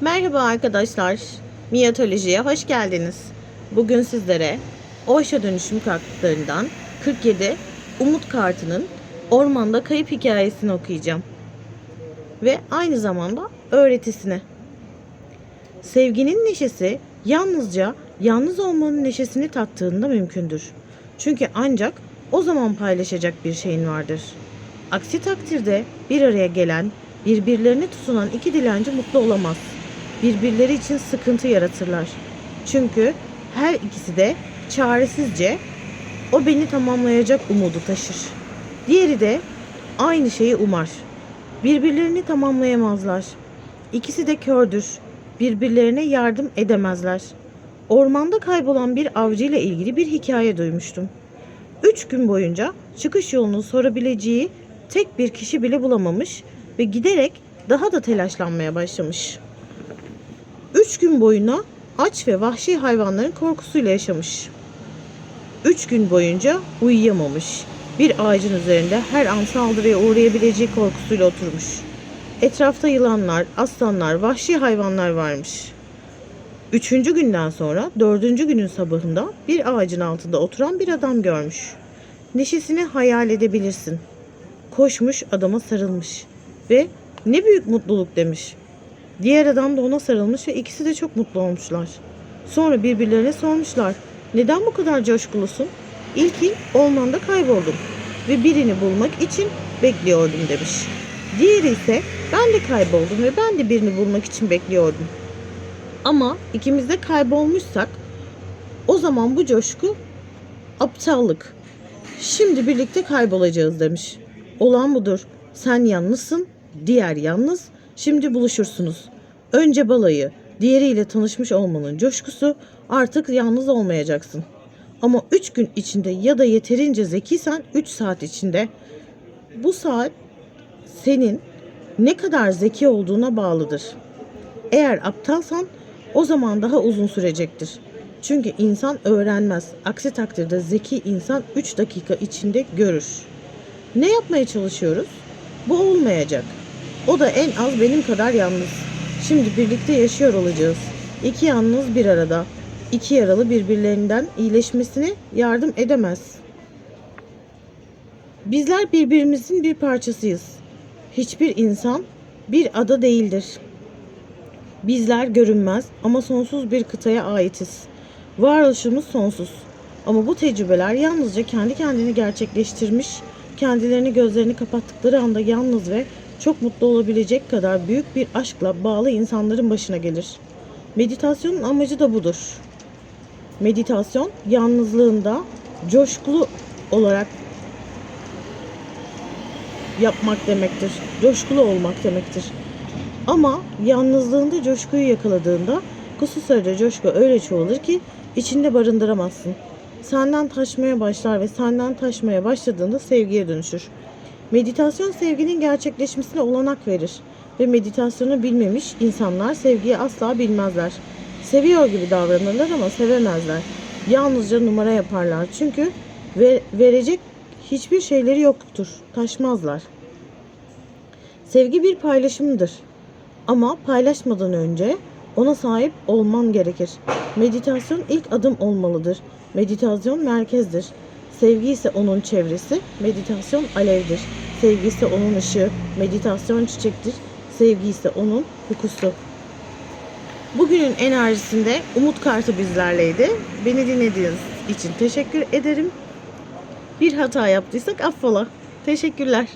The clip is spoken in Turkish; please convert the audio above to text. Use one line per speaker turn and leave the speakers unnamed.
Merhaba arkadaşlar. Miyatolojiye hoş geldiniz. Bugün sizlere Oyşa dönüşüm kartlarından 47 Umut kartının ormanda kayıp hikayesini okuyacağım. Ve aynı zamanda öğretisini. Sevginin neşesi yalnızca yalnız olmanın neşesini tattığında mümkündür. Çünkü ancak o zaman paylaşacak bir şeyin vardır. Aksi takdirde bir araya gelen, birbirlerine tutunan iki dilenci mutlu olamaz. Birbirleri için sıkıntı yaratırlar. Çünkü her ikisi de çaresizce o beni tamamlayacak umudu taşır. Diğeri de aynı şeyi umar. Birbirlerini tamamlayamazlar. İkisi de kördür. Birbirlerine yardım edemezler. Ormanda kaybolan bir avcı ile ilgili bir hikaye duymuştum. Üç gün boyunca çıkış yolunu sorabileceği tek bir kişi bile bulamamış ve giderek daha da telaşlanmaya başlamış. Üç gün boyuna aç ve vahşi hayvanların korkusuyla yaşamış. Üç gün boyunca uyuyamamış. Bir ağacın üzerinde her an saldırıya uğrayabileceği korkusuyla oturmuş. Etrafta yılanlar, aslanlar, vahşi hayvanlar varmış. Üçüncü günden sonra dördüncü günün sabahında bir ağacın altında oturan bir adam görmüş. Neşesini hayal edebilirsin. Koşmuş adama sarılmış ve ne büyük mutluluk demiş. Diğer adam da ona sarılmış ve ikisi de çok mutlu olmuşlar. Sonra birbirlerine sormuşlar. Neden bu kadar coşkulusun? İlki ormanda kayboldum ve birini bulmak için bekliyordum demiş. Diğeri ise ben de kayboldum ve ben de birini bulmak için bekliyordum. Ama ikimiz de kaybolmuşsak o zaman bu coşku aptallık. Şimdi birlikte kaybolacağız demiş. Olan budur. Sen yalnızsın, diğer yalnız. Şimdi buluşursunuz. Önce balayı, diğeriyle tanışmış olmanın coşkusu artık yalnız olmayacaksın. Ama 3 gün içinde ya da yeterince zekiysen 3 saat içinde bu saat senin ne kadar zeki olduğuna bağlıdır. Eğer aptalsan o zaman daha uzun sürecektir. Çünkü insan öğrenmez. Aksi takdirde zeki insan 3 dakika içinde görür. Ne yapmaya çalışıyoruz? Bu olmayacak. O da en az benim kadar yalnız. Şimdi birlikte yaşıyor olacağız. İki yalnız bir arada. İki yaralı birbirlerinden iyileşmesine yardım edemez. Bizler birbirimizin bir parçasıyız. Hiçbir insan bir ada değildir. Bizler görünmez ama sonsuz bir kıtaya aitiz. Varoluşumuz sonsuz. Ama bu tecrübeler yalnızca kendi kendini gerçekleştirmiş, kendilerini gözlerini kapattıkları anda yalnız ve çok mutlu olabilecek kadar büyük bir aşkla bağlı insanların başına gelir. Meditasyonun amacı da budur. Meditasyon yalnızlığında coşkulu olarak yapmak demektir. Coşkulu olmak demektir. Ama yalnızlığında coşkuyu yakaladığında kususarıca coşku öyle çoğalır ki içinde barındıramazsın. Senden taşmaya başlar ve senden taşmaya başladığında sevgiye dönüşür. Meditasyon sevginin gerçekleşmesine olanak verir ve meditasyonu bilmemiş insanlar sevgiyi asla bilmezler. Seviyor gibi davranırlar ama sevemezler. Yalnızca numara yaparlar çünkü ve verecek hiçbir şeyleri yoktur. Taşmazlar. Sevgi bir paylaşımdır. Ama paylaşmadan önce ona sahip olman gerekir. Meditasyon ilk adım olmalıdır. Meditasyon merkezdir. Sevgi ise onun çevresi, meditasyon alevdir. Sevgi ise onun ışığı, meditasyon çiçektir. Sevgi ise onun kokusu. Bugünün enerjisinde Umut Kartı bizlerleydi. Beni dinlediğiniz için teşekkür ederim. Bir hata yaptıysak affola. Teşekkürler.